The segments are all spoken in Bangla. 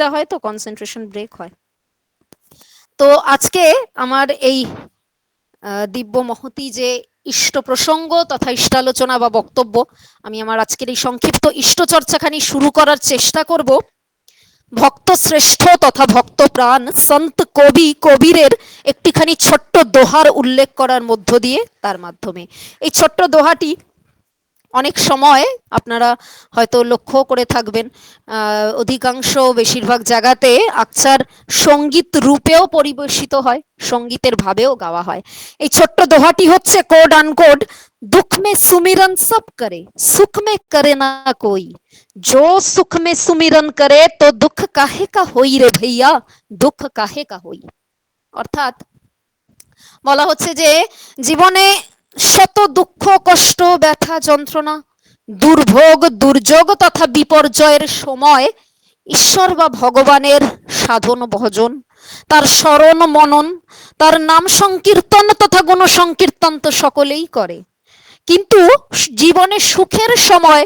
দেওয়া হয় তো কনসেন্ট্রেশন ব্রেক হয়। তো আজকে আমার এই দিব্য মহতি যে ইষ্ট প্রসঙ্গ তথা ইষ্টালোচনা বা বক্তব্য, আমি আমার আজকের এই সংক্ষিপ্ত ইষ্ট চর্চাখানি শুরু করার চেষ্টা করব। ভক্ত শ্রেষ্ঠ তথা ভক্ত প্রাণ, সন্ত কবি কবিরের একটিখানি ছোট্ট দোহার উল্লেখ করার মধ্য দিয়ে, তার মাধ্যমে। এই ছোট্ট দোহাটি অনেক সময় আপনারা হয়তো লক্ষ্য করে থাকবেন অধিকাংশ বেশিরভাগ জায়গাতে আকচার সংগীত রূপেও পরিবেশিত হয়, সঙ্গীতের ভাবেও গাওয়া হয়। এই ছোট্ট দোহাটি হচ্ছে কোড আনকোড দুঃখ মে সুমিরন সব করে সুখ মে করে না কই। জো সুখ মে সুমিরন করে, তো দুঃখ কাহে কা হই রে ভাইয়া, দুঃখ কাহে কা হই। অর্থাৎ বলা হচ্ছে যে, জীবনে শত দুঃখ, কষ্ট, ব্যথা, যন্ত্রণা, দুর্ভোগ, দুর্যোগ তথা বিপর্যয়ের সময় ঈশ্বর বা ভগবানের সাধন, ভজন, তার স্মরণ, মনন, তার নাম সংকীর্তন তথা গুণ সংকীর্তন তো সকলেই করে। কিন্তু জীবনে সুখের সময়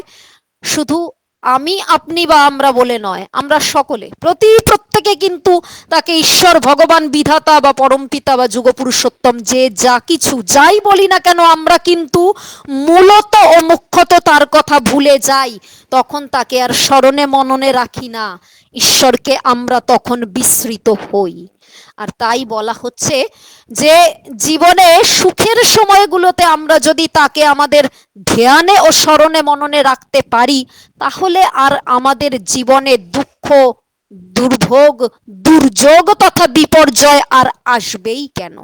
শুধু আমি, আপনি বা আমরা বলে নয়, আমরা সকলে, প্রতি প্রত্যেকে কিন্তু তাকে ঈশ্বর, ভগবান, বিধাতা বা পরমপিতা বা যুগপুরুষোত্তম, যে যা কিছু, যাই বলি না কেন, আমরা কিন্তু মূলত ও মুখ্যত তার কথা ভুলে যাই, তখন তাকে আর স্মরণে মননে রাখি না। ঈশ্বরকে আমরা তখন বিস্মৃত হই। আর তাই বলা হচ্ছে যে জীবনে সুখের সময়গুলোতে আমরা যদি তাকে আমাদের ধ্যানে ও স্মরণে মননে রাখতে পারি, তাহলে আর আমাদের জীবনে দুঃখ, দুর্ভোগ, দুর্যোগ তথা বিপর্যয় আর আসবেই কেন?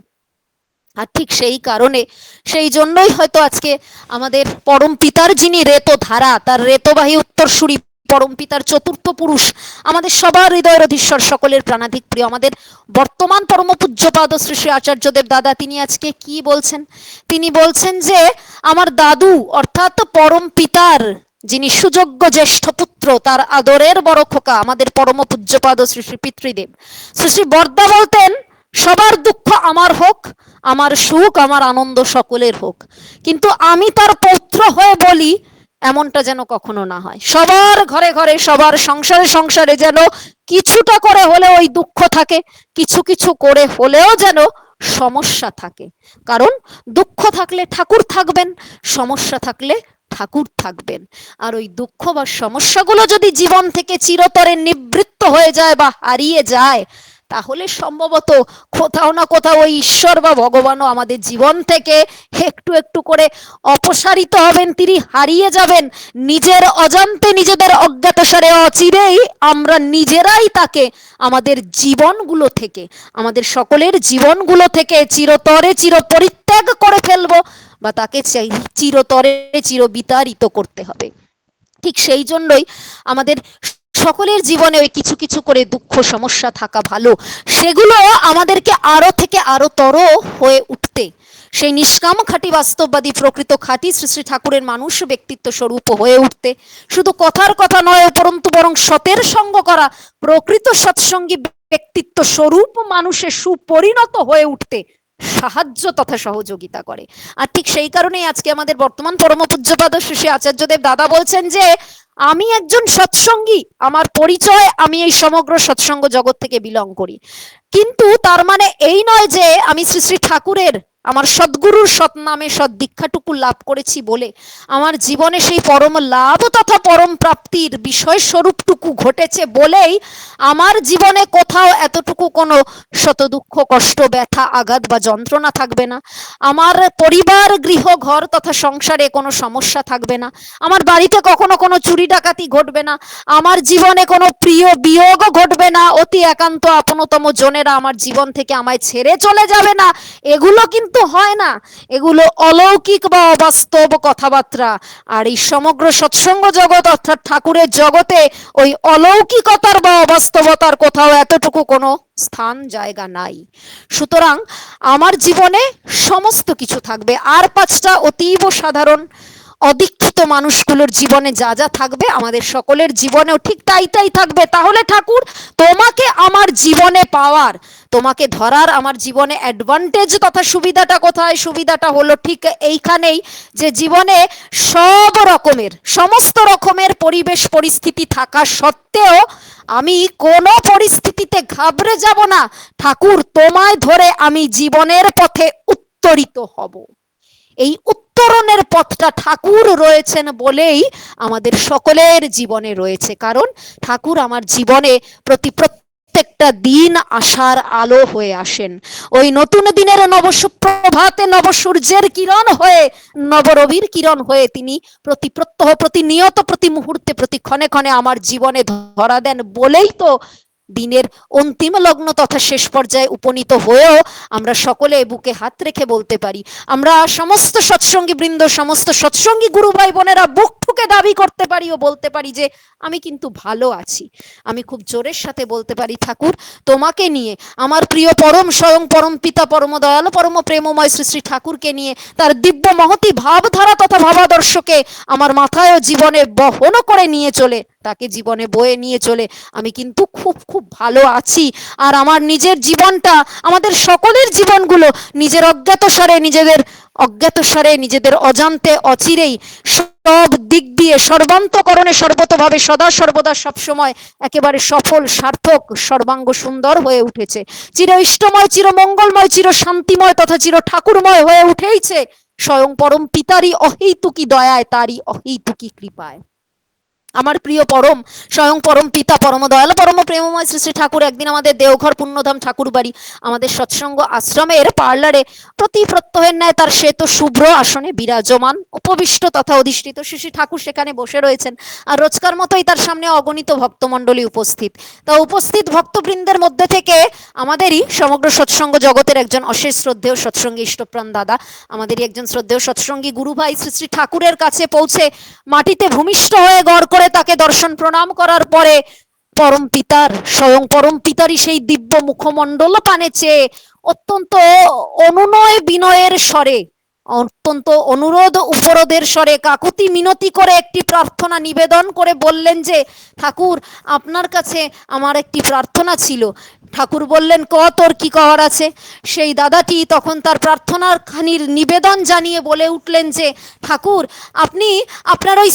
আর ঠিক সেই কারণে, সেই জন্যই হয়তো আজকে আমাদের পরম পিতার যিনি রেত ধারা তার রেতবাহী উত্তরসূরি পরম পিতার চতুর্থ পুরুষ। আমাদের সবার হৃদয়ের অধীশ্বর সকলের প্রাণাধিক প্রিয়। আমাদের বর্তমান পরম পূজ্যপাদ শ্রী শ্রী আচার্যদেব দাদা, তিনি আজকে কি বলছেন? তিনি বলছেন যে, আমার দাদু, অর্থাৎ পরম পিতার যিনি সুযোগ্য জ্যেষ্ঠ পুত্র, তার আদরের বড় খোকা, আমাদের পরম পূজ্যপাদ শ্রী শ্রী পিতৃদেব। শ্রী শ্রী বর্দা বলতেন, সবার দুঃখ আমার হোক, আমার সুখ, আমার আনন্দ সকলের হোক। কিন্তু আমি তার পৌত্র হয়ে বলি এমনটা যেন কখনো না হয়। সবার ঘরে ঘরে, সবার সংসারে সংসারে যেন কিছুটা করে হলেও ওই দুঃখ থাকে, কিছু কিছু করে হলেও যেন সমস্যা থাকে। কারণ দুঃখ থাকলে ঠাকুর থাকবেন, সমস্যা থাকলে ঠাকুর থাকবেন। আর ওই দুঃখ বা সমস্যাগুলো যদি জীবন থেকে চিরতরে নিবৃত্ত হয়ে যায় বা হারিয়ে যায় তাহলে সম্ভবত কোথাও না কোথাও ওই ঈশ্বর বা ভগবানও আমাদের জীবন থেকে একটু একটু করে অপসারিত হবেন, তিনি হারিয়ে যাবেন। নিজের অজান্তে নিজেদের অজ্ঞাতসারে অচিরেই আমরা নিজেরাই তাকে আমাদের জীবনগুলো থেকে, আমাদের সকলের জীবনগুলো থেকে চিরতরে চির পরিত্যাগ করে ফেলব বা তাকে চিরতরে চির বিতাড়িত করতে হবে। ঠিক সেই জন্যই আমাদের সকলের জীবনে ওই কিছু কিছু করে দুঃখ, সমস্যা থাকা ভালো। সেগুলো আমাদেরকে আরও থেকে আরও তর হয়ে উঠতে। সেই নিষ্কাম খাঁটি বাস্তববাদী প্রকৃত খাঁটি শ্রী শ্রী ঠাকুরের মানুষ ব্যক্তিত্ব স্বরূপ হয়ে উঠতে। শুধু কথার কথা নয়, উপরন্তু বরং সতের সঙ্গ করা প্রকৃত সৎসঙ্গী ব্যক্তিত্ব স্বরূপ মানুষের সুপরিণত হয়ে উঠতে সাহায্য তথা সহযোগিতা করে। আর ঠিক সেই কারণেই আজকে আমাদের বর্তমান পরম পূজ্যপাদ শ্রী আচার্যদেব দাদা বলছেন যে আমি একজন সৎসঙ্গী, আমার পরিচয় আমি এই সমগ্র সৎসঙ্গ জগৎ থেকে বিলং করি। কিন্তু তার মানে এই নয় যে আমি শ্রী শ্রী ঠাকুরের আমার সদ্গুরুর সৎ দীক্ষাটুকু লাভ করেছি বলে আমার জীবনে সেই পরম লাভ তথা পরম প্রাপ্তির বিষয় স্বরূপটুকু ঘটেছে বলেই আমার জীবনে কোথাও এতটুকু কোনো শত দুঃখ কষ্ট, ব্যথা, আঘাত বা যন্ত্রণা থাকবে না। আমার পরিবার গৃহ ঘর তথা সংসারে কোনো সমস্যা থাকবে না। আমার বাড়িতে কখনো কোনো চুরি ডাকাতি ঘটবে না। আমার জীবনে কোনো প্রিয় বিয়োগ ঘটবে না। অতি একান্ত আপনতম জনেরা আমার জীবন থেকে আমায় ছেড়ে চলে যাবে না। এগুলো কিন্তু হয় না। এগুলো অলৌকিক বা অবাস্তব কথাবার্তা। আর এই সমগ্র সৎসঙ্গ জগৎ অর্থাৎ ঠাকুরের জগতে ওই অলৌকিকতার বা অবাস্তবতার কোথাও এতটুকু কোনো স্থান, জায়গা নাই। সুতরাং আমার জীবনে সমস্ত কিছু থাকবে। আর পাঁচটা অতীব সাধারণ, অদীক্ষিত মানুষগুলোর জীবনে যা যা থাকবে, আমাদের সকলের জীবনেও ঠিক তাই তাই থাকবে। তাহলে ঠাকুর, তোমাকে আমার জীবনে পাওয়ার তোমাকে ধরার আমার জীবনে অ্যাডভান্টেজ তথা সুবিধাটা কোথায়? সুবিধাটা হলো ঠিক এইখানেই যে জীবনে সব রকমের, সমস্ত রকমের পরিবেশ পরিস্থিতি থাকা সত্ত্বেও আমি কোনো পরিস্থিতিতে ঘাবড়ে যাব না। ঠাকুর, তোমায় ধরে আমি জীবনের পথে উত্তরিত হব। এই উত্তরণের পথটা ঠাকুর রয়েছেন বলেই আমাদের সকলের জীবনে রয়েছে। কারণ ঠাকুর আমার জীবনে প্রতি প্রত্যেকটা দিন আসার আলো হয়ে আসেন। ওই নতুন দিনের নবসুপ্রভাতে নবসূর্যের কিরণ হয়ে, নবরবির কিরণ হয়ে তিনি প্রতি প্রত্যহ, প্রতিনিয়ত, প্রতি মুহূর্তে, প্রতি ক্ষণে ক্ষণে আমার জীবনে ধরা দেন বলেই তো দিনের অন্তিম লগ্ন তথা শেষ পর্যায়ে উপনীত হয়েও আমরা সকলে বুকে হাত রেখে বলতে পারি। আমরা সমস্ত সৎসঙ্গী বৃন্দ, সমস্ত সৎসঙ্গী গুরু ভাই বোনেরা বুক ঠুকে দাবি করতে পারি ও বলতে পারি যে, আমি কিন্তু ভালো আছি। আমি খুব জোরের সাথে বলতে পারি, ঠাকুর, তোমাকে নিয়ে, আমার প্রিয় পরম স্বয়ং পরম পিতা পরম দয়াল পরম প্রেমময় শ্রী শ্রী ঠাকুরকে নিয়ে, তার দিব্য মহতি ভাবধারা তথা ভাবাদর্শকে আমার মাথায় ও জীবনে বহন করে নিয়ে চলে। তাকে জীবনে বয়ে নিয়ে চলে। আমি কিন্তু খুব খুব ভালো আছি। আর আমার নিজের জীবনটা, আমাদের সকলের জীবনগুলো নিজের অজ্ঞাত সারে নিজেদের অজ্ঞাত সারে নিজেদের অজান্তে, অচিরেই সব দিক দিয়ে সর্বান্তকরণে সর্বতভাবে সদা সর্বদা সবসময় একেবারে সফল, সার্থক, সর্বাঙ্গ সুন্দর হয়ে উঠেছে। চির ইষ্টময়, চির মঙ্গলময়, চির শান্তিময় তথা চির ঠাকুরময় হয়ে উঠেইছে। স্বয়ং পরম পিতারই অহৈতুকি দয়ায়, তারই অহৈতুকি কৃপায়। আমার প্রিয় পরম, স্বয়ং পরম পিতা পরম দয়াল, পরম প্রেমময় শ্রী শ্রী ঠাকুর, একদিন আমাদের দেওঘর পুণ্যধাম ঠাকুর বাড়ি আমাদের সৎসঙ্গ আশ্রমের পার্লারে প্রতি প্রত্যহের ন্যায় তার শ্বেত শুভ্র আসনে বিরাজমান, উপবিষ্ট তথা অধিষ্ঠিত শ্রী শ্রী ঠাকুর সেখানে বসে রয়েছেন। আর রোজকার মতোই তার সামনে অগণিত ভক্তমণ্ডলী উপস্থিত। তা উপস্থিত ভক্তবৃন্দের মধ্যে থেকে আমাদেরই সমগ্র সৎসঙ্গ জগতের একজন অশেষ শ্রদ্ধেয় সৎসঙ্গী ইষ্টপ্রাণ দাদা, আমাদেরই একজন শ্রদ্ধেয় সৎসঙ্গী গুরু ভাই শ্রী শ্রী ঠাকুরের কাছে পৌঁছে মাটিতে ভূমিষ্ঠ হয়ে গড় করে তাকে দর্শন প্রণাম করার পরে পরম পিতার, স্বয়ং পরম পিতারই সেই দিব্য মুখমন্ডল পানে চেয়ে অত্যন্ত অনুনয় বিনয়ের স্বরে, অত্যন্ত অনুরোধ উপরোধের স্বরে কাকুতি মিনতি করে একটি প্রার্থনা নিবেদন করে বললেন যে, ঠাকুর, আপনার কাছে আমার একটি প্রার্থনা ছিল। ঠাকুর বললেন, ক, তোর কি করার আছে? সেই দাদাটি তখন তার প্রার্থনার খানির নিবেদন জানিয়ে বলে উঠলেন যে, ঠাকুর, আপনি আপনার ওই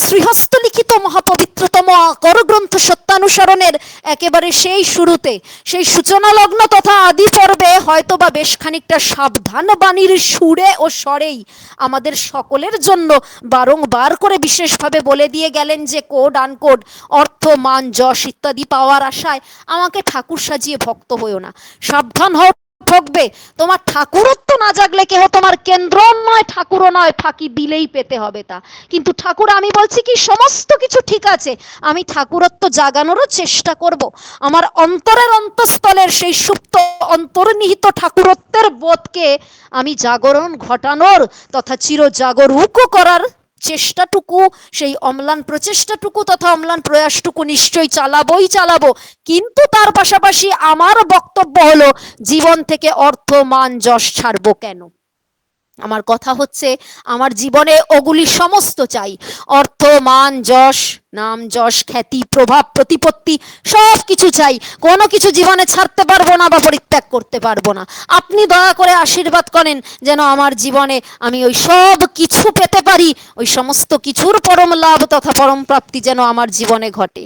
লিখিত মহাপবিত্রতম করগ্রন্থ সত্যানুসরণের একেবারে সেই শুরুতে, সেই সূচনা লগ্ন তথা আদি পর্বে হয়তো বা বেশ খানিকটা সাবধান বাণীর সুরে ও স্বরেই আমাদের সকলের জন্য বারংবার করে বিশেষভাবে বলে দিয়ে গেলেন যে, কোড, আনকোড, অর্থ, মান, যশ ইত্যাদি পাওয়ার আশায় আমাকে ঠাকুর সাজিয়ে ভক্ত হইও না। সাবধান হও, ঠকবে। তোমার ঠাকুরত্ব না জাগলে কেহ তোমার কেন্দ্র নয় ঠাকুরও নয়, ফাঁকি দিলেই পেতে হবে তা। কিন্তু ঠাকুর, আমি বলছি কি, সমস্ত কিছু ঠিক আছে। আমি ঠাকুরত্ব জাগানোরও চেষ্টা করব। আমার অন্তরের অন্তঃস্থলের সেই সুপ্ত অন্তর্নিহিত ঠাকুরত্বের বোধকে আমি জাগরণ ঘটানোর তথা চির জাগরুক করার চেষ্টাটুকু, সেই অম্লান প্রচেষ্টাটুকু তথা অম্লান প্রয়াসটুকু নিশ্চয়ই চালাবোই চালাবো। কিন্তু তার পাশাপাশি আমার বক্তব্য হলো, জীবন থেকে অর্থ, মান, যশ ছাড়বো কেন? আমার কথা হচ্ছে, আমার জীবনে ওগুলি সমস্ত চাই। অর্থ, মান, যশ নাম, যশ, খ্যাতি, প্রভাব, প্রতিপত্তি সব কিছু চাই। কোনো কিছু জীবনে ছাড়তে পারব না বা পরিত্যাগ করতে পারব না। আপনি দয়া করে আশীর্বাদ করেন যেন আমার জীবনে আমি ওই সব কিছু পেতে পারি, ওই সমস্ত কিছুর পরম লাভ তথা পরম প্রাপ্তি যেন আমার জীবনে ঘটে।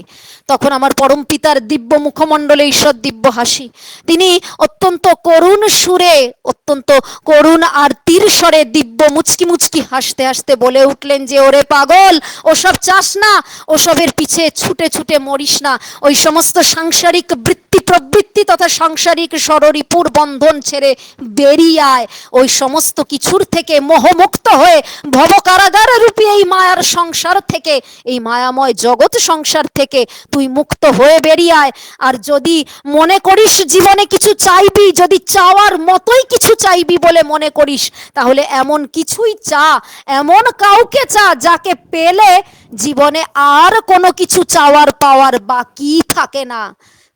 তখন আমার পরম পিতার দিব্য মুখমণ্ডলে ঈশ্বর দিব্য হাসি। তিনি অত্যন্ত করুণ সুরে, অত্যন্ত করুণ আর তীর স্বরে দিব্য মুচকি মুচকি হাসতে হাসতে বলে উঠলেন যে, ওরে পাগল, ওসব চাস না ওসবের পিছে ছুটে ছুটে মরিস না। ওই সমস্ত সাংসারিক বৃত্তি প্রবৃত্তি তথা সাংসারিক সররিপুর বন্ধন ছেড়ে বেরিয়ে আয়। ওই সমস্ত কিছুর থেকে মোহমুক্ত হয়ে ভব কারাগার রূপী এই মায়ার সংসার থেকে, এই মায়াময় জগৎ সংসার থেকে তুই মুক্ত হয়ে বেরিয়ে আয়। আর যদি মনে করিস জীবনে কিছু চাইবি, যদি চাওয়ার মতোই কিছু চাইবি বলে মনে করিস, তাহলে এমন কিছুই চা, এমন কাউকে চা যাকে পেলে জীবনে আর কোনো কিছু চাওয়ার পাওয়ার বাকি থাকে না।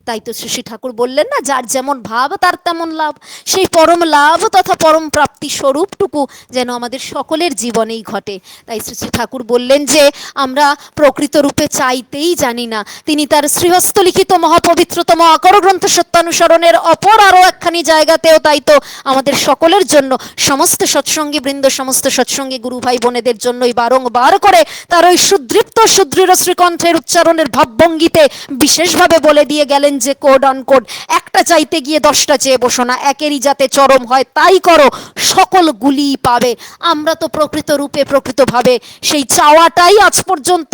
তাই তো শ্রী ঠাকুর বললেন না, যার যেমন ভাব, তার তেমন লাভ। সেই পরম লাভ তথা পরম প্রাপ্তি স্বরূপটুকু যেন আমাদের সকলের জীবনেই ঘটে। তাই শ্রী শ্রী ঠাকুর বললেন যে, আমরা প্রকৃত রূপে চাইতেই জানি না। তিনি তার শ্রীহস্ত লিখিত মহাপবিত্রতম আকর গ্রন্থ সত্যানুসরণের অপর আরও একখানি জায়গাতেও তাই তো আমাদের সকলের জন্য সমস্ত সৎসঙ্গী বৃন্দ, সমস্ত সৎসঙ্গী গুরু ভাই বোনেদের জন্যই বারংবার করে তার ওই সুদৃপ্ত সুদৃঢ় শ্রীকণ্ঠের উচ্চারণের ভাবভঙ্গিতে বিশেষভাবে বলে দিয়ে গেলেন যে, কোড অন কোড, একটা চাইতে গিয়ে দশটা চেয়ে বসো না, একেরই যাতে চরম হয়, তাই করো, সকল গুলি পাবে। আমরা তো প্রকৃত রূপে প্রকৃতভাবে সেই চাওয়াটাই আজ পর্যন্ত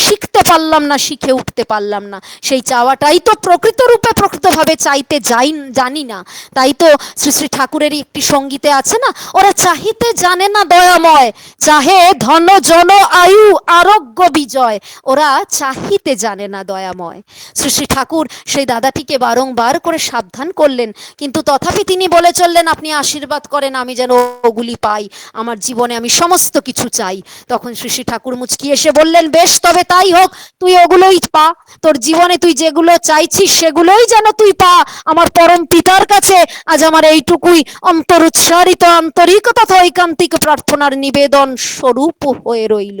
শিখতে পারলাম না, শিখে উঠতে পারলাম না। সেই চাওয়াটাই তো প্রকৃত রূপে প্রকৃতভাবে চাইতে যাই, জানি না। তাই তো শ্রী শ্রী ঠাকুরেরই একটি সঙ্গীতে আছে না, ওরা চাহিতে জানে না দয়াময়, চাহে ধন, জন, আয়ু, আরোগ্য, বিজয়। ওরা চাহিতে জানে না দয়াময়। শ্রী শ্রী ঠাকুর সেই দাদাটিকে বারংবার করে সাবধান করলেন। কিন্তু তথাপি তিনি বলে চললেন, আপনি আশীর্বাদ করেন, আমি যেন ওগুলি পাই। আমার জীবনে আমি সমস্ত কিছু চাই। তখন শ্রী শ্রী ঠাকুর মুচকি এসে বললেন, বেশ, তবে তাই হোক, তুই ওগুলোই পা। তোর জীবনে তুই যেগুলো চাইছিস, সেগুলোই যেন তুই পা। আমার পরম পিতার কাছে আজ আমার এইটুকুই অন্তর উচ্চারিত আন্তরিক তথা ঐকান্তিক প্রার্থনার নিবেদন স্বরূপ হয়ে রইল।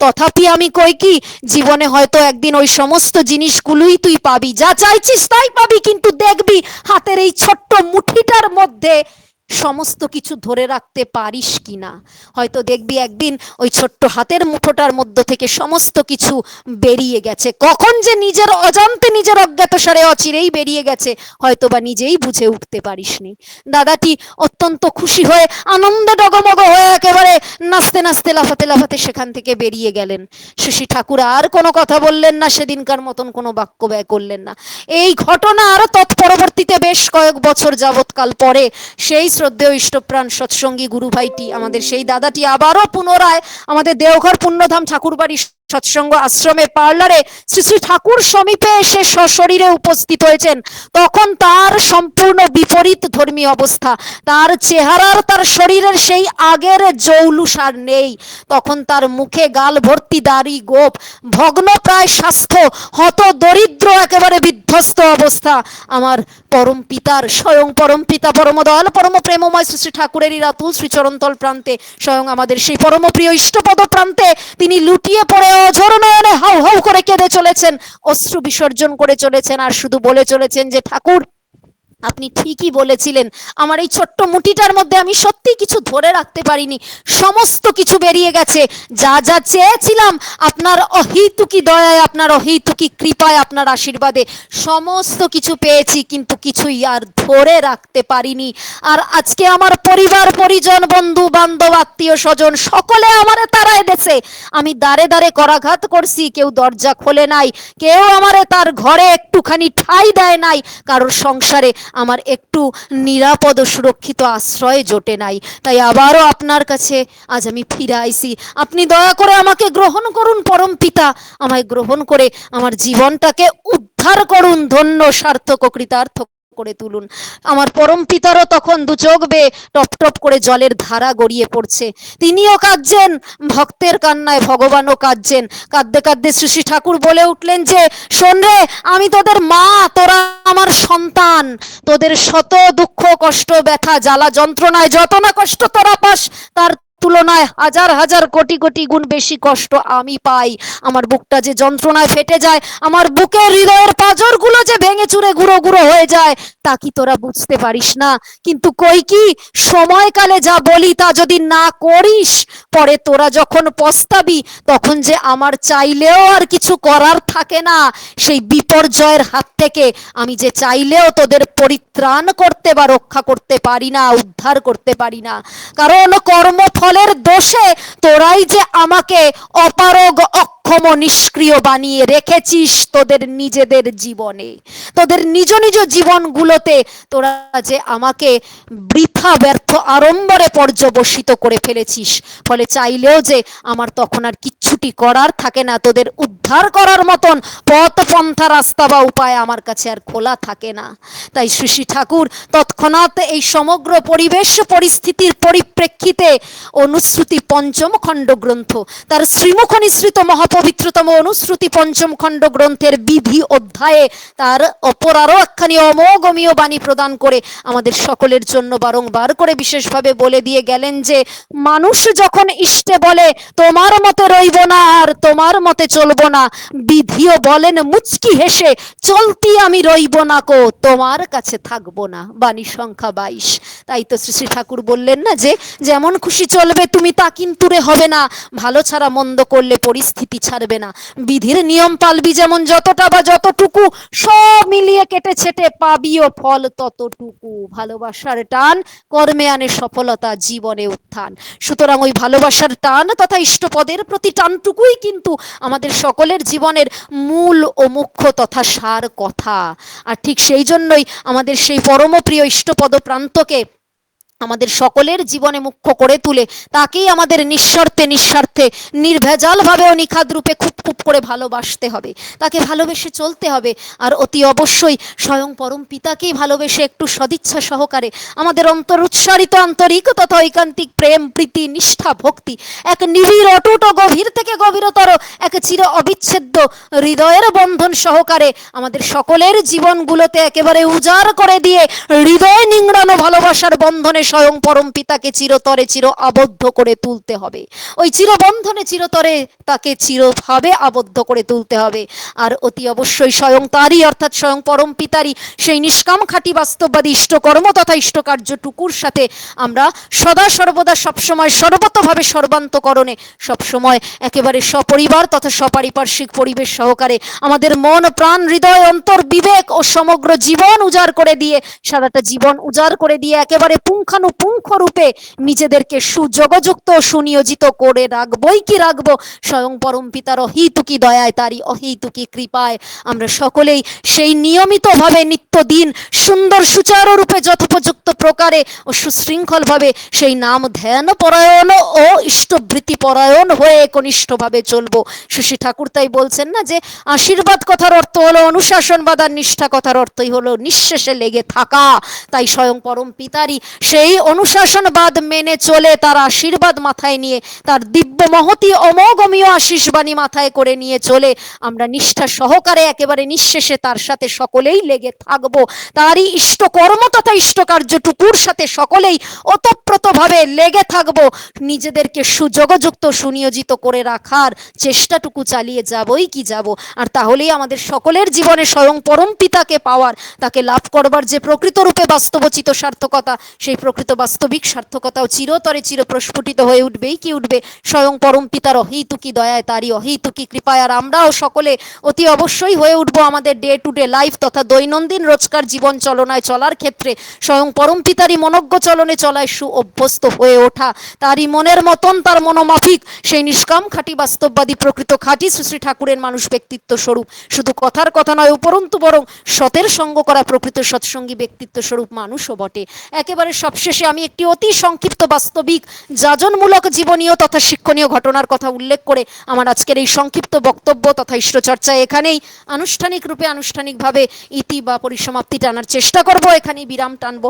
তথাপি আমি কই কি, জীবনে হয়তো একদিন ওই সমস্ত জিনিসগুলোই তুই পাবি। যা চাইছিস তাই পাবি কিন্তু দেখবি হাতের এই ছোট্ট মুঠিটার মধ্যে সমস্ত কিছু ধরে রাখতে পারিস কিনা? হয়তো দেখবি একদিন ওই ছোট্ট হাতের মুঠোটার মধ্য থেকে সমস্ত কিছু বেরিয়ে গেছে। কখন যে নিজের অজান্তে নিজের অজ্ঞাতসারে অচিরেই বেরিয়ে গেছে হয়তো বা নিজেই বুঝে উঠতে পারিসনি। দাদাটি অত্যন্ত খুশি হয়ে আনন্দে ডগমগ হয়ে একেবারে নাচতে নাচতে লাফাতে লাফাতে সেখান থেকে বেরিয়ে গেলেন। শশী ঠাকুর আর কোনো কথা বললেন না, সেদিনকার মতন কোনো বাক্য ব্যয় করলেন না। এই ঘটনা আরও তৎপরবর্তীতে বেশ কয়েক বছর যাবৎকাল পরে সেই শ্রদ্ধেয় ইষ্টপ্রাণ সৎসঙ্গী গুরু ভাইটি আমাদের সেই দাদাটি আবারও পুনরায় আমাদের দেওঘর পুণ্যধাম ঠাকুরবাড়ি সৎসঙ্গ আশ্রমে পার্লারে শ্রী শ্রী ঠাকুর সমীপে এসে সশরীরে উপস্থিত হয়েছেন। তখন তার সম্পূর্ণ বিপরীত ধর্মী অবস্থা। তার চেহারার, তার শরীরের সেই আগের জৌলুসার নেই। তখন তার মুখে গাল ভর্তি দাড়ি গোপ, ভগ্ন প্রায় স্বাস্থ্য, হত দরিদ্র একেবারে বিধ্বস্ত অবস্থা। আমার পরম পিতার, স্বয়ং পরম পিতা পরম দয়াল পরম প্রেমময় শ্রী শ্রী ঠাকুরেরই রাতুল শ্রীচরণতল প্রান্তে, স্বয়ং আমাদের সেই পরম প্রিয় ইষ্টপদ প্রান্তে তিনি লুটিয়ে পড়ে অঝর হাউ হাউ করে কেঁদে চলেছেন, অশ্রু বিসর্জন করে চলেছেন আর শুধু বলে চলেছেন যে, ঠাকুর আপনি ঠিকই বলেছিলেন। আমার এই ছোট্ট মুঠিটার মধ্যে আমি সত্যি কিছু ধরে রাখতে পারিনি। সমস্ত কিছু বেরিয়ে গেছে। যা যা চেয়েছিলাম, আপনার অহিতুকি দয়ায়, আপনার অহিতুকি কৃপায়, আপনার আশীর্বাদে সমস্ত কিছু পেয়েছি, কিন্তু কিছুই আর ধরে রাখতে পারিনি। আর আজকে আমার পরিবার, পরিজন, বন্ধু, বান্ধব, আত্মীয় স্বজন, সকলে আমারে তারায় দেছে। আমি দাঁড়ে দাঁড়ে করাঘাত করছি, কেউ দরজা খোলে নাই, কেউ আমারে তার ঘরে একটুখানি ঠাই দেয় নাই, কারোর সংসারে আমার একটু নিরাপদ সুরক্ষিত আশ্রয় জোটে নাই। তাই আবারও আপনার কাছে আজ আমি ফিরে আইসি আপনি দয়া করে আমাকে গ্রহণ করুন, পরম পিতা। আমায় গ্রহণ করে আমার জীবনটাকে উদ্ধার করুন, ধন্য, সার্থক কৃতার্থক কৃতার্থ করে তুলুন। আমার পরম পিতারও তখন দু চোখ টপ টপ করে জলের ধারা গড়িয়ে পড়ছে। তিনিও কাঁদছেন, ভক্তের কান্নায় ভগবানও কাঁদছেন। কাঁদতে কাঁদতে শ্রী ঠাকুর বলে উঠলেন যে, শোন রে, আমি তোদের মা, তোরা আমার সন্তান। তোদের শত দুঃখ, কষ্ট, ব্যথা, জ্বালা, যন্ত্রণায় যত না কষ্ট তোরা পাস, তার তুলনায় হাজার হাজার কোটি কোটি গুণ বেশি কষ্ট আমি পাই। আমার বুকটা যে যন্ত্রণায় ফেটে যায়, আমার বুকের হৃদয়ের পাঁজরগুলো যে ভেঙে চুরে গুঁড়ো গুঁড়ো হয়ে যায় তা কি তোরা বুঝতে পারিস না? কিন্তু কই কি? সময়কালে যা বলি তা যদি না করিস, পরে তোরা যখন পস্তাবি, তখন যে আমার চাইলেও আর কিছু করার থাকে না। সেই বিপর্যয়ের হাত থেকে আমি যে চাইলেও তোদের পরিত্রাণ করতে বা রক্ষা করতে পারি না, উদ্ধার করতে পারি না। কারণ কর্মফলের দোষে তোরাই যে আমাকে অপারগ অক্ষম নিষ্ক্রিয় বানিয়ে রেখেছিস তোদের নিজেদের জীবনে। তোদের নিজ নিজ জীবনগুলোতে তোরা যে আমাকে বৃথা ব্যর্থ আড়ম্বরে পর্যবসিত করে ফেলেছিস, ফলে চাইলেও যে আমার তখন আর কিচ্ছুটি করার থাকে না, তোদের উদ্ধার করার মতন পথ পন্থা রাস্তা বা উপায় আমার কাছে আর খোলা থাকে না। তাই শ্রী ঠাকুর তৎক্ষণাৎ এই সমগ্র পরিবেশ পরিস্থিতির পরিপ্রেক্ষিতে অনুশ্রুতি পঞ্চম খণ্ড গ্রন্থ, তার শ্রীমুখ নিঃসৃত মহাপ পবিত্রতম অনুশ্রুতি পঞ্চম খণ্ড গ্রন্থের বিধি অধ্যায়ে তার অপর আরও একখানি অমোগমীয় বাণী প্রদান করে আমাদের সকলের জন্য বারংবার করে বিশেষভাবে বলে দিয়ে গেলেন যে, মানুষ যখন ইষ্টে বলে, তোমার মতে রইব না আর তোমার মতে চলবো না। বিধিও বলেন, মুচকি হেসে, চলতি আমি রইব না কো, তোমার কাছে থাকব না। বাণী সংখ্যা বাইশ। তাই তো শ্রী শ্রী ঠাকুর বললেন না যে, যেমন খুশি চলবে, তুমি তা কিন্তু হবে না। ভালো ছাড়া মন্দ করলে পরিস্থিতি ছাড়বে না। বিধির নিয়ম পালবি যেমন যতটা বা যতটুকু, সব মিলিয়ে কেটে ছেটে পাবিও ফল ততটুকু। ভালোবাসার টান কর্মে আনে সফলতা, জীবনে উত্থান। সুতরাং ওই ভালোবাসার টান তথা ইষ্টপদের প্রতি টানটুকুই কিন্তু আমাদের সকলের জীবনের মূল ও মুখ্য তথা সার কথা। আর ঠিক সেই জন্যই আমাদের সেই পরমপ্রিয় ইষ্টপদ প্রান্তকে আমাদের সকলের জীবনে মুখ্য করে তুলে, তাকেই আমাদের নিঃস্বার্থে নিঃস্বার্থে, নির্ভেজালভাবে ও নিখাদ রূপে খুব খুব করে ভালোবাসতে হবে। তাকে ভালোবেসে চলতে হবে। আর অতি অবশ্যই স্বয়ং পরম পিতাকেই ভালোবেসে একটু সদিচ্ছা সহকারে আমাদের অন্তর উৎসারিত আন্তরিক তথা ঐকান্তিক প্রেম, প্রীতি, নিষ্ঠা, ভক্তি, এক নিবিড়, অটুট, গভীর থেকে গভীরতর, এক চির অবিচ্ছেদ্য হৃদয়ের বন্ধন সহকারে আমাদের সকলের জীবনগুলোতে একেবারে উজাড় করে দিয়ে হৃদয় নিংড়ানো ভালোবাসার বন্ধনে স্বয়ং পরম পিতাকে চিরতরে চির আবদ্ধ করে তুলতে হবে। ওই চিরবন্ধনে চিরতরে তাকে চিরভাবে আবদ্ধ করে তুলতে হবে। আর অতি অবশ্যই স্বয়ং তারই, অর্থাৎ স্বয়ং পরম পিতারই সেই নিষ্কাম খাঁটি বাস্তববাদী ইষ্টকর্ম তথা ইষ্টকার্যটুকুর সাথে আমরা সদা সর্বদা সবসময় সর্বতভাবে সর্বান্তকরণে, সবসময় একেবারে সপরিবার তথা সপারিপার্শ্বিক পরিবেশ সহকারে আমাদের মন, প্রাণ, হৃদয়, অন্তর, বিবেক ও সমগ্র জীবন উজাড় করে দিয়ে, সারাটা জীবন উজাড় করে দিয়ে একেবারে পুঙ্খানুপুঙ্খ রূপে নিজেদেরকে সুযোগযুক্ত সুনিয়োজিত করে রাখবই কি রাখব? স্বয়ং পরম পিতার অহিতুকি দয়ায়, তারই অহিতুকি কৃপায় আমরা সকলেই সেই নিয়মিতভাবে নিত্যদিন সুন্দর সুচারু রূপে যথোপযুক্ত প্রকারে ও সুশৃঙ্খলভাবে সেই নাম ধ্যান পরায়ণ ও ইষ্টবৃত্তি পরায়ণ হয়ে একনিষ্ঠভাবে চলবো। শশী ঠাকুর তাই বলছেন না যে, আশীর্বাদ কথার অর্থ হলো অনুশাসনবাদ আর নিষ্ঠা কথার অর্থই হলো নিঃশেষে লেগে থাকা। তাই স্বয়ং পরম পিতারই সেই অনুশাসনবাদ মেনে চলে তার আশীর্বাদ মাথায় নিয়ে, তার দিব্য মহতি অমোগমীয় আশীষবাণী মাথায় করে নিয়ে চলে। আমরা নিষ্ঠা সহকারে একেবারে নিঃশেষে তার সাথে সকলেই লেগে থাকব। তারই ইষ্টকর্ম তথা ইষ্ট ইষ্টকার্যটুকুর সাথে সকলেই ওতপ্রোতভাবে লেগে থাকব। নিজেদেরকে সুযোগযুক্ত সুনিয়োজিত করে রাখার চেষ্টাটুকু চালিয়ে যাবই কি যাব। আর তাহলেই আমাদের সকলের জীবনে স্বয়ং পরম পিতাকে পাওয়ার, তাকে লাভ করবার যে প্রকৃত রূপে বাস্তবচিত সার্থকতা, সেই প্রকৃত বাস্তবিক সার্থকতাও চিরতরে চির প্রস্ফুটিত হয়ে উঠবেই কি উঠবে? স্বয়ং পরম পিতার অহেতুকি দয়ায় তারই অহেতুকি কৃপায় আর আমরাও সকলে অতি অবশ্যই হয়ে উঠবো আমাদের ডে টু ডে লাইফ তথা দৈনন্দিন রোজকার জীবন চলনায় চলার ক্ষেত্রে। স্বয়ং পরম পিতারই মনজ্ঞ চলনে চলায় সু অভ্যস্ত হয়ে ওঠা। তারই মনের মতন তার মনোমাফিক। সেই নিষ্কাম খাঁটি বাস্তববাদী প্রকৃত খাঁটি শ্রী ঠাকুরের মানুষ ব্যক্তিত্ব স্বরূপ। শুধু কথার কথা নয়, উপরন্তু বরং সতের সঙ্গ করা প্রকৃত সৎসঙ্গী ব্যক্তিত্ব স্বরূপ মানুষও বটে। একেবারে সবশেষে আমি একটি অতি সংক্ষিপ্ত বাস্তবিক যাজনমূলক জীবনীয় তথা শিক্ষণীয় ঘটনার কথা উল্লেখ করে আমার আজকের এই সংক্ষিপ্ত বক্তব্য তথা ইষ্টচর্চা এখানেই আনুষ্ঠানিক রূপে আনুষ্ঠানিকভাবে ইতি বা পরিসমাপ্তি টানার চেষ্টা করব। এখানেই বিরাম টানবো।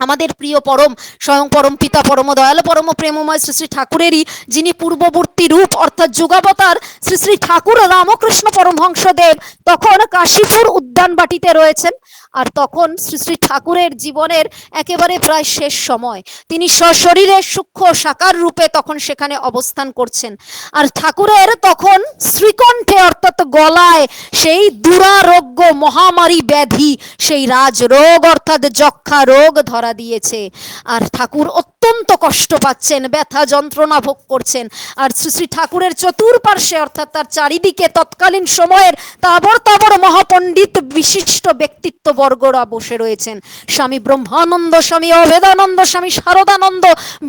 আমাদের প্রিয় পরম, স্বয়ং পরম পিতা, পরম দয়াল, পরম প্রেমময় শ্রী শ্রী ঠাকুরেরই, যিনি পূর্ববর্তী রূপ অর্থাৎ যুগাবতার শ্রী শ্রী ঠাকুর রামকৃষ্ণ পরমহংসদেব, তখন কাশীপুর উদ্যান বাটিতে রয়েছেন। আর তখন শ্রী শ্রী ঠাকুরের জীবনের একেবারে প্রায় শেষ সময়, তিনি সশরীরে সূক্ষ্ম সাকার রূপে তখন সেখানে অবস্থান করছেন। আর ঠাকুরের তখন শ্রীকণ্ঠে অর্থাৎ গলায় সেই দুরারোগ্য মহামারী ব্যাধি, সেই রাজ রোগ অর্থাৎ যক্ষা রোগ ধরা দিয়েছে। আর ঠাকুর অত্যন্ত কষ্ট পাচ্ছেন, ব্যথা যন্ত্রণা ভোগ করছেন। আর শ্রী শ্রী ঠাকুরের চতুর্পার্শ্বে অর্থাৎ তার চারিদিকে তৎকালীন সময়ের তাবর তাবর মহাপণ্ডিত বিশিষ্ট ব্যক্তিত্ব বর্গরা বসে রয়েছেন। স্বামী ব্রহ্মানন্দ, স্বামী অভেদানন্দ স্বামী শারদানন্দ,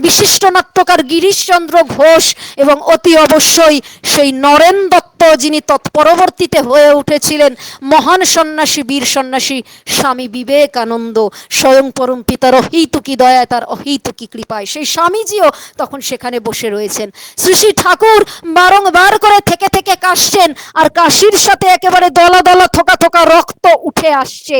বিশিষ্ট নাট্যকার গিরিশচন্দ্র ঘোষ এবং অতি অবশ্যই সেই নরেন দত্ত যিনি তৎপরবর্তীতে হয়ে উঠেছিলেন, মহান সন্ন্যাসী, বীর সন্ন্যাসী স্বামী বিবেকানন্দ, স্বয়ং পরম পিতার অহৈতুকী দয়া, তার অহৈতুকী কৃপায়। সেই স্বামীজিও তখন সেখানে বসে রয়েছেন। শ্রী শ্রী ঠাকুর বারংবার করে থেকে থেকে কাশছেন, আর কাশির সাথে একেবারে দলা দলা থোকা থোকা রক্ত উঠে আসছে।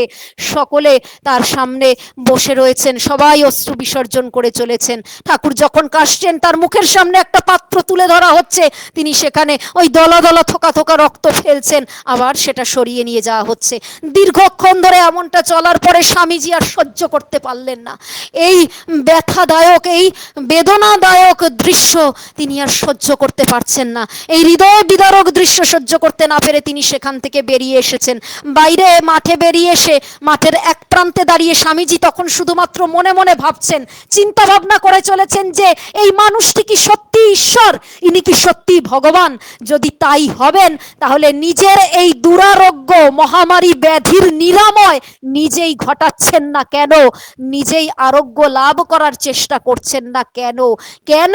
সকলে তার সামনে বসে রয়েছেন, সবাই অশ্রু বিসর্জন করে চলেছেন। ঠাকুর যখন কাশছেন, তার মুখের সামনে একটা পাত্র তুলে ধরা হচ্ছে, তিনি সেখানে ওই দলা দলা থোকা থোকা রক্ত ফেলছেন, আবার সেটা সরিয়ে নিয়ে যাওয়া হচ্ছে। দীর্ঘক্ষণ ধরে এমনটা চলার পরে স্বামীজি আর সহ্য করতে পারলেন না। এই ব্যথাদায়ক, এই বেদনাদায়ক দৃশ্য তিনি আর সহ্য করতে পারছেন না। এই হৃদয় বিদারক দৃশ্য সহ্য করতে না পেরে তিনি সেখান থেকে বেরিয়ে এসেছেন। বাইরে মাঠে বেরিয়ে এসে, মাঠের এক প্রান্তে দাঁড়িয়ে স্বামীজি তখন শুধুমাত্র মনে মনে ভাবছেন চিন্তা ভাবনা করে চলেছেন যে, এই মানুষটি কি সত্যি ঈশ্বর? ইনি কি সত্যি ভগবান? যদি তাই হবেন, তাহলে নিজের এই দুরারোগ্য মহামারী ব্যাধির নিরাময় নিজেই ঘটাচ্ছেন না কেন? নিজেই আরোগ্য লাভ করার চেষ্টা করছেন না কেন? কেন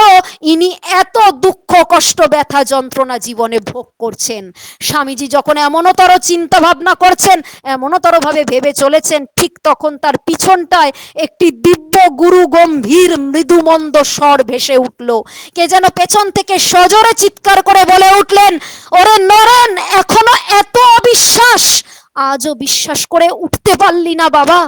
ইনি এত দুঃখ, কষ্ট, ব্যথা, যন্ত্রণা জীবনে ভোগ করছেন? স্বামীজি যখন এমনতর চিন্তা ভাবনা করছেন এমনতর ভাবে ভেবে চলেছেন, ঠিক তখন তার পিছনটায় একটি দিব্য, গুরু, গম্ভীর, মৃদুমন্দ স্বর ভেসে উঠল। কে যেন পেছন থেকে সজোরে চিৎকার করে বলে উঠলেন ওরে নরেন এখনও এত অবিশ্বাস আজও বিশ্বাস করে উঠতে পারলি না বাবা।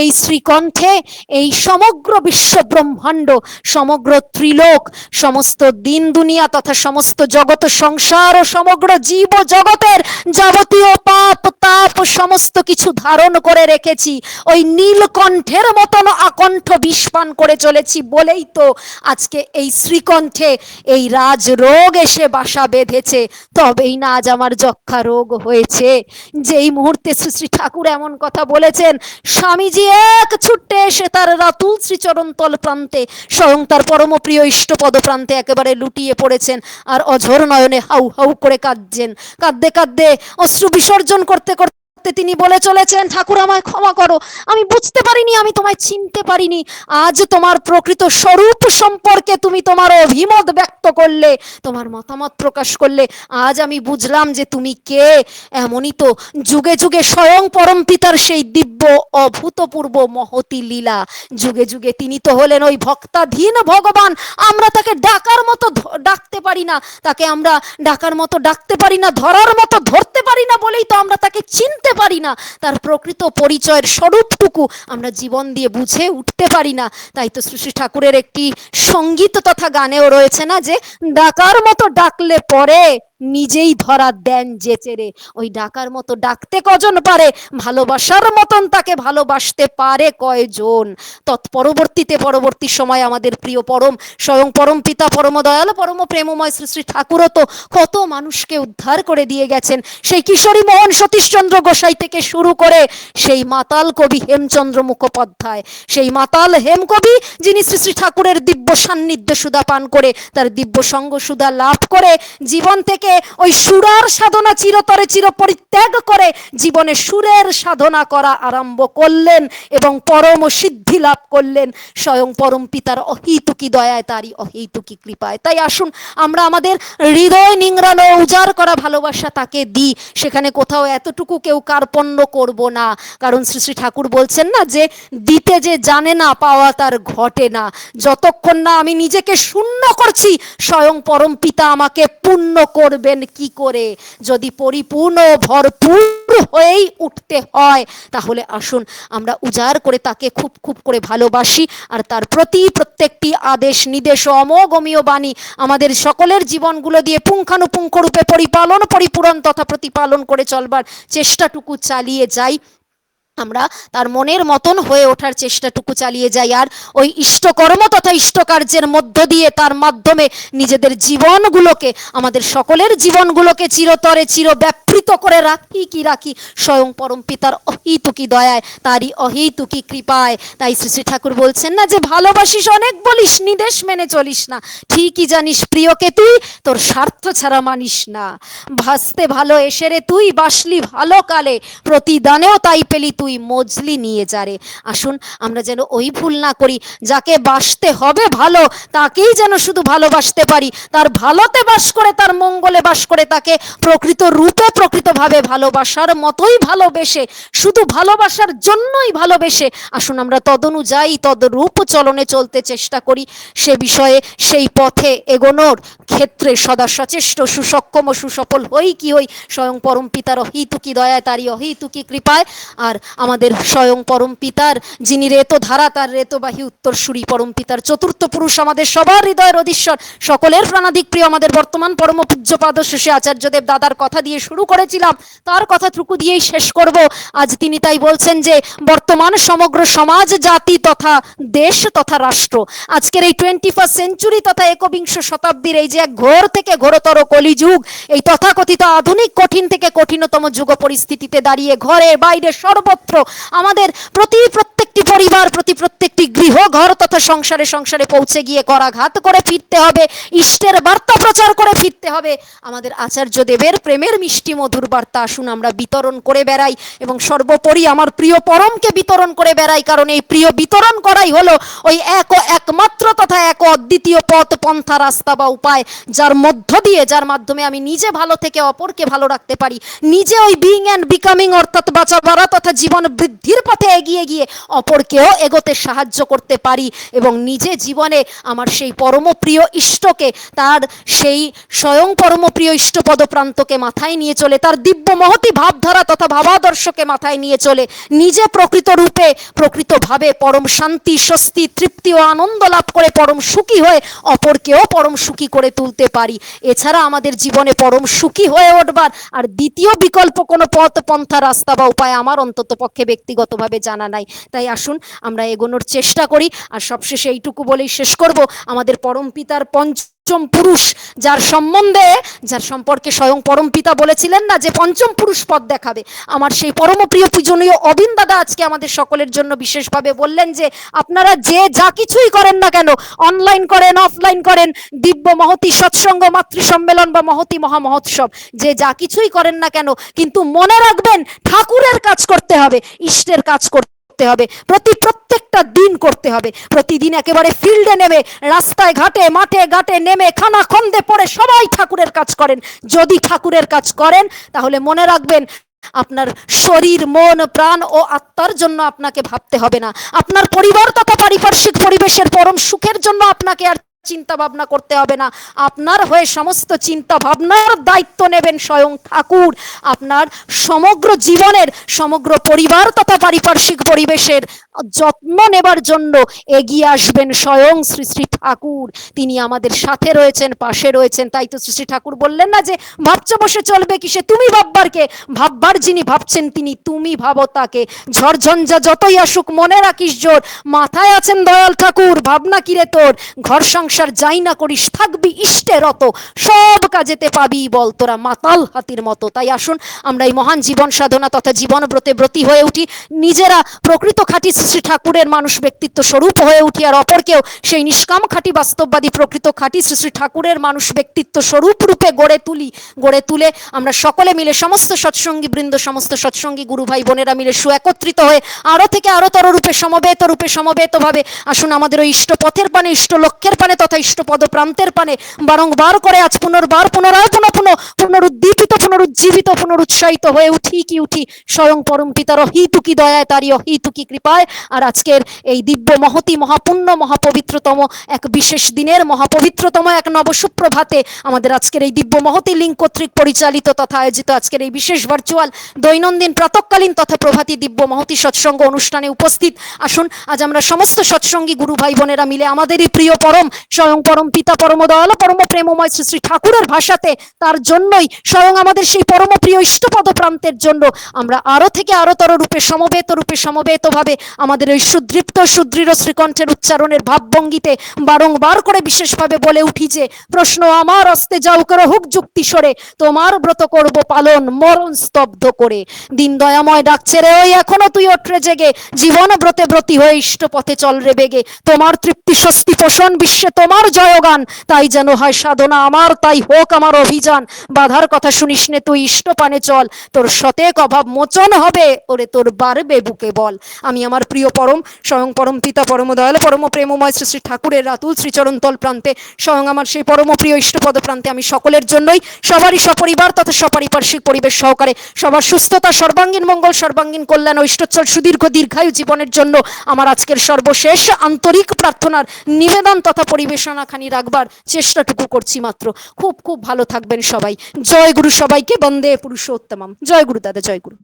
এই শ্রীকণ্ঠে এই সমগ্র বিশ্ব ব্রহ্মাণ্ড সমগ্র ত্রিলোক, সমস্ত দিন দুনিয়া তথা সমস্ত জগৎ সংসার ও সমগ্র জীব জগতের যাবতীয় পাপ, তাপ সমস্ত কিছু ধারণ করে রেখেছি। ওই নীলকণ্ঠের মতন আকণ্ঠ বিষপান করে চলেছি বলেই তো আজকে এই শ্রীকণ্ঠে এই রাজ রোগ এসে বাসা বেঁধেছে। তবেই না আজ আমার যক্ষা রোগ হয়েছে। যেই মুহূর্তে শ্রী শ্রী ঠাকুর এমন কথা বলেছেন, স্বামীজি এক ছুট্টে এসে তার রাতুল শ্রীচরণ তল প্রান্তে, স্বয়ং তার পরম প্রিয় ইষ্টপদ প্রান্তে একেবারে লুটিয়ে পড়েছেন আর অঝর নয়নে হাউ হাউ করে কাঁদছেন। কাঁদতে কাঁদতে অশ্রু বিসর্জন করতে করতে তিনি বলে চলেছেন, ঠাকুর আমায় ক্ষমা করো। আমি বুঝতে পারিনি, আমি তোমায় চিনতে পারিনি। আজ তোমার প্রকৃত স্বরূপ সম্পর্কে তুমি তোমার অভিমত ব্যক্ত করলে, তোমার মতামত প্রকাশ করলে, আজ আমি বুঝলাম যে তুমি কে। এমনই তো যুগে যুগে স্বয়ং পরম পিতার সেই দিব্য, অভূতপূর্ব, মহতি লীলা। যুগে যুগে তিনি তো হলেন ওই ভক্তাধীন ভগবান। আমরা তাকে ডাকার মতো ডাকতে পারি না। তাকে আমরা ডাকার মতো ডাকতে পারি না, ধরার মতো ধরতে পারি না বলেই তো আমরা তাকে চিনতে পারি না। তার প্রকৃত পরিচয়ের স্বরূপটুকু আমরা জীবন দিয়ে বুঝে উঠতে পারি না। তাই তো শ্রী ঠাকুরের একটি সংগীত তথা গানেও রয়েছে না যে, ডাকার মতো ডাকলে পরে নিজেই ধরা দেন যে চেরে ওই ডাকার মতো ডাকতে কজন পারে? ভালোবাসার মতন তাকে ভালোবাসতে পারে কয়জন? তৎপরবর্তীতে পরবর্তী সময় আমাদের প্রিয় পরম, স্বয়ং পরম পিতা পরম দয়াল পরম প্রেমময় শ্রী শ্রী ঠাকুরও তো কত মানুষকে উদ্ধার করে দিয়ে গেছেন। সেই কিশোরী মোহন সতীশচন্দ্র গোসাই থেকে শুরু করে সেই মাতাল কবি হেমচন্দ্র মুখোপাধ্যায়, সেই মাতাল হেম কবি যিনি শ্রী শ্রী ঠাকুরের দিব্য সান্নিধ্য সুধা পান করে, তার দিব্য সঙ্গ সুধা লাভ করে জীবন থেকে ওই সুরার সাধনা চিরতরে চির পরিত্যাগ করে জীবনে সুরের সাধনা করা আরম্ভ করলেন এবং পরম সিদ্ধি লাভ করলেন। স্বয়ং পরম পিতার অহিতুকি দয়ায়, তারই অহিতুকি কৃপায়। তাই আসুন, আমরা আমাদের হৃদয় নিংড়ানো, উজাড় করা ভালোবাসা তাকে দিই। সেখানে কোথাও এতটুকু কেউ কার্পণ্য করব না। কারণ শ্রী শ্রী ঠাকুর বলছেন না যে, দিতে যে জানে না, পাওয়া তার ঘটে না। যতক্ষণ না আমি নিজেকে শূন্য করছি, স্বয়ং পরম পিতা আমাকে পূর্ণ করবেন কি করে? যদি পরিপূর্ণ ভরপুর হয়েই উঠতে হয়, তাহলে আসুন আমরা উজাড় করে তাকে খুব খুব করে ভালোবাসি। আর তার প্রতি প্রত্যেকটি আদেশ, নির্দেশ অমোগমীয় বাণী আমাদের সকলের জীবনগুলো দিয়ে পুঙ্খানুপুঙ্খ রূপে পরিপালন, পরিপূরণ তথা প্রতিপালন করে চলবার চেষ্টাটুকু চালিয়ে যাই। আমরা তার মনের মতন হয়ে ওঠার চেষ্টাটুকু চালিয়ে যাই আর ওই ইষ্টকর্ম তথা ইষ্টকার্যের মধ্য দিয়ে তার মাধ্যমে নিজেদের জীবনগুলোকে, আমাদের সকলের জীবনগুলোকে চিরতরে চির ব্যাপৃত করে রাখি কি রাখি? স্বয়ং পরম পিতার অহিতুকি দয়ায়, তারই অহিতুকি কৃপায়। তাই শ্রী শ্রী ঠাকুর বলছেন না যে ভালোবাসিস অনেক, বলিস নিদেশ মেনে চলিস না। ঠিকই জানিস প্রিয়কে তুই, তোর স্বার্থ ছাড়া মানিস না। ভাসতে ভালো এসে রে তুই, বাসলি ভালো কালে। প্রতিদানেও তাই পেলি তুই তুই মজলি নিয়ে যারে আসুন, আমরা যেন ওই ভুল না করি, যাকে বাসতে হবে ভালো, তাকেই যেন শুধু ভালোবাসতে পারি। তার ভালোতে বাস করে, তার মঙ্গলে বাস করে, তাকে প্রকৃত রূপে, প্রকৃতভাবে ভালোবাসার মতোই ভালোবেসে, শুধু ভালোবাসার জন্যই ভালোবেসে। আসুন, আমরা তদনুযায়ী, তদরূপ চলনে চলতে চেষ্টা করি। সে বিষয়ে সেই পথে এগোনোর ক্ষেত্রে সদা সচেষ্ট, সুসক্ষম ও সুসফল হই কি হই, স্বয়ং পরম পিতার অহিতুকি দয়ায়, তারই অহিতুকি কৃপায়। আর আমাদের স্বয়ং পরম পিতার, যিনি রেত ধারা, তার রেতবাহী উত্তরসূরি পরম পিতার চতুর্থ পুরুষ আমাদের সবার হৃদয়ের অধীশ্বর। সকলের প্রাণাধিক প্রিয় আমাদের বর্তমান পরম পূজ্যপাদ শেষে আচার্যদেব দাদার কথা দিয়ে শুরু করেছিলাম। তার কথা টুকু দিয়েই শেষ করব। আজ তিনি তাই বলছেন যে, বর্তমান সমগ্র সমাজ, জাতি তথা দেশ তথা রাষ্ট্র, আজকের এই টোয়েন্টি ফার্স্ট সেঞ্চুরি তথা একবিংশ শতাব্দীর এই যে এক ঘোর থেকে ঘোরতর কলিযুগ, এই তথাকথিত আধুনিক কঠিন থেকে কঠিনতম যুগ পরিস্থিতিতে দাঁড়িয়ে ঘরে বাইরে সর্বত্র আমাদের প্রতি প্রত্যেকটি পরিবার, প্রতি প্রত্যেকটি গৃহ ঘর তথা সংসারে সংসারে পৌঁছে গিয়ে করাঘাত করে ফিরতে হবে, ইষ্টের বার্তা প্রচার করে ফিরতে হবে। আমাদের আচার্য দেবের প্রেমের মিষ্টি মধুর বার্তা আসুন আমরা বিতরণ করে বেড়াই এবং সর্বোপরি আমার প্রিয় পরমকে বিতরণ করে বেড়াই, কারণ এই প্রিয় বিতরণ করাই হলো ওই এক একমাত্র তথা এক অদ্বিতীয় পথ, পন্থা, রাস্তা বা উপায় যার মধ্য দিয়ে, যার মাধ্যমে আমি নিজে ভালো থেকে অপরকে ভালো রাখতে পারি। নিজে ওই বিং অ্যান্ড বিকামিং অর্থাৎ বাঁচা বাড়া তথা জীবন বৃদ্ধির পথে এগিয়ে গিয়ে অপরকেও এগোতে সাহায্য করতে পারি এবং নিজে জীবনে আমার সেই পরমপ্রিয় ইষ্টকে, তার সেই স্বয়ং পরমপ্রিয় ইষ্টপদ প্রান্তকে মাথায় নিয়ে চলে, তার দিব্য মহতি ভাবধারা তথা ভাবাদর্শকে মাথায় নিয়ে চলে, নিজে প্রকৃত রূপে, প্রকৃতভাবে পরম শান্তি, স্বস্তি, তৃপ্তি ও আনন্দ লাভ করে পরম সুখী হয়ে অপরকেও পরম সুখী করে তুলতে পারি। এছাড়া আমাদের জীবনে পরম সুখী হয়ে উঠবার আর দ্বিতীয় বিকল্প কোনো পথ, পন্থা, রাস্তা বা উপায় আমার অন্তত পক্ষে ব্যক্তিগতভাবে জানা নাই। তাই আসুন, আমরা এগোনোর চেষ্টা করি। আর সবশেষে এইটুকু বলেই শেষ করব। আমাদের পরম পিতার পঞ্চম পুরুষ, যার সম্বন্ধে, যার সম্পর্কে স্বয়ং পরম পিতা বলেছিলেন না যে পঞ্চম পুরুষ পদ দেখাবে। আমার সেই পরম প্রিয় পূজনীয় অবিন দাদা আজকে আমাদের সকলের জন্য বিশেষভাবে বললেন যে, আপনারা যে যা কিছুই করেন না কেন অনলাইন করেন অফলাইন করেন, দিব্য মহতি, সৎসঙ্গ মাতৃ সম্মেলন বা মহতি, মহা মহোৎসব, যে যা কিছুই করেন না কেন, কিন্তু মনে রাখবেন ঠাকুরের কাজ করতে হবে, ইষ্টের কাজ করতে করতে হবে। প্রতি প্রত্যেকটা দিন করতে হবে। প্রতিদিন একেবারে ফিল্ডে নেমে, রাস্তায় ঘাটে, মাঠে ঘাটে নেমে, খানা খন্দে পড়ে সবাই ঠাকুরের কাজ করেন। যদি ঠাকুরের কাজ করেন, তাহলে মনে রাখবেন, আপনার শরীর, মন, প্রাণ ও আত্মার জন্য আপনাকে ভাবতে হবে না। আপনার পরিবার তথা পারিপার্শ্বিক পরিবেশের পরম সুখের জন্য আপনাকে আর চিন্তা ভাবনা করতে হবে না। আপনার হয়ে সমস্ত চিন্তা ভাবনার দায়িত্ব নেবেন স্বয়ং ঠাকুর। আপনার সমগ্র জীবনের, সমগ্র পরিবার তথা পারিপার্শ্বিক পরিবেশের যত্ন নেবার জন্য এগিয়ে আসবেন স্বয়ং শ্রী শ্রী ঠাকুর। তিনি আমাদের সাথে রয়েছেন, পাশে রয়েছেন। তাই তো শ্রী শ্রী ঠাকুর বললেন না যে, ভাবছ বসে চলবে কিসে? তুমি ভাববার কে? ভাববার যিনি ভাবছেন তিনি তুমি ভাবো তাকে। ঝড়ঝঞ্ঝা যতই আসুক, মনে রাখিস জোর। মাথায় আছেন দয়াল ঠাকুর, ভাবনা কিরে তোর? ঘর সংসার যাই না করিস, থাকবি ইষ্টে রত। সব কাজেতে পাবি বল তোরা মাতাল হাতির মতো। তাই আসুন, আমরা এই মহান জীবন সাধনা তথা জীবন ব্রতে ব্রতী হয়ে উঠি। নিজেরা প্রকৃত খাঁটি শ্রী ঠাকুরের মানুষ ব্যক্তিত্ব স্বরূপ হয়ে উঠি আর অপরকেও সেই নিষ্কাম খাঁটি বাস্তববাদী প্রকৃত খাঁটি শ্রী শ্রী ঠাকুরের মানুষ ব্যক্তিত্ব স্বরূপ রূপে গড়ে তুলি, গড়ে তুলে আমরা সকলে মিলে সমস্ত সৎসঙ্গী বৃন্দ, সমস্ত সৎসঙ্গী গুরু ভাই বোনেরা মিলে সুএকত্রিত হয়ে আরও থেকে আরও তর রূপে সমবেত রূপে সমবেত ভাবে আসুন আমাদের ওই ইষ্ট পথের পানে ইষ্ট লক্ষ্যের পানে তথা ইষ্ট পদ প্রান্তের পানে বারংবার করে আজ পুনর্বার পুনরায় পুনঃ পুনঃ পুনরুদ্দীপিত, পুনরুজ্জীবিত, পুনরুৎসাহিত হয়ে উঠি কি উঠি স্বয়ং পরম পিতার অহিতুকি দয়ায়, তারই অহিতুকি কৃপায়। আর আজকের এই দিব্য মহতি, মহাপুণ্য, মহাপবিত্রতম এক বিশেষ দিনের মহাপবিত্রতম এক নবসুপ্রভাতে আমাদের আজকের এই দিব্য মহতি লিঙ্ক কর্তৃক পরিচালিত তথা আয়োজিত আজকের এই বিশেষ ভার্চুয়াল দৈনন্দিন প্রাতকালীন তথা প্রভাতী দিব্য মহতি সৎসঙ্গ অনুষ্ঠানে উপস্থিত। আসুন, আজ আমরা সমস্ত সৎসঙ্গী গুরু ভাই বোনেরা মিলে আমাদেরই প্রিয় পরম, স্বয়ং পরম পিতা, পরম দয়াল, পরম প্রেমময় শ্রী শ্রী ঠাকুরের ভাষাতে তার জন্যই স্বয়ং আমাদের সেই পরম প্রিয় ইষ্টপদ প্রান্তের জন্য আমরা আরও থেকে আরও তর রূপে সমবেত রূপে সমবেত ভাবে আমাদের ওই সুদৃপ্ত, সুদৃঢ় শ্রীকণ্ঠের উচ্চারণের ভাবভঙ্গিতে বারংবার করে বিশেষভাবে বলে উঠি যে, প্রশ্ন আমার হস্তে যাও করে, হুক যুক্তি সরে। তোমার ব্রত করব পালন, মরণ স্তব্ধ করে। দিন দয়াময় ডাকছে রে ওই এখনও তুই ওঠরে জেগে। জীবন ব্রতে ব্রতী হয়ে ইষ্ট পথে চল রে বেগে। তোমার তৃপ্তি স্বস্তি পোষণ বিশ্বে তোমার জয়গান। তাই যেন হয় সাধনা আমার, তাই হোক আমার অভিযান। বাধার কথা শুনিস নে তুই, ইষ্ট পানে চল। তোর সতেক অভাব মোচন হবে, ওরে তোর বাড়বে বুকে বল। আমি আমার প্রিয় পরম, স্বয়ং পরম পিতা পরম দয়াল পরম প্রেমময় শ্রী শ্রী ঠাকুরের রাতুল শ্রীচরণ তল প্রান্তে, স্বয়ং আমার সেই পরম প্রিয় ইষ্টপদ প্রান্তে আমি সকলের জন্যই সবারই সপরিবার তথা সপারিপার্শ্বিক পরিবেশ সহকারে সবার সুস্থতা, সর্বাঙ্গীন মঙ্গল, সর্বাঙ্গীন কল্যাণ ও ইষ্টচ্ছল সুদীর্ঘ দীর্ঘায়ু জীবনের জন্য আমার আজকের সর্বশেষ আন্তরিক প্রার্থনার নিবেদন তথা পরিবেশনাখানি রাখবার চেষ্টাটুকু করছি মাত্র। খুব খুব ভালো থাকবেন সবাই। জয় গুরু সবাইকে, বন্দে পুরুষোত্তমম। জয় গুরু দাদা, জয় গুরু।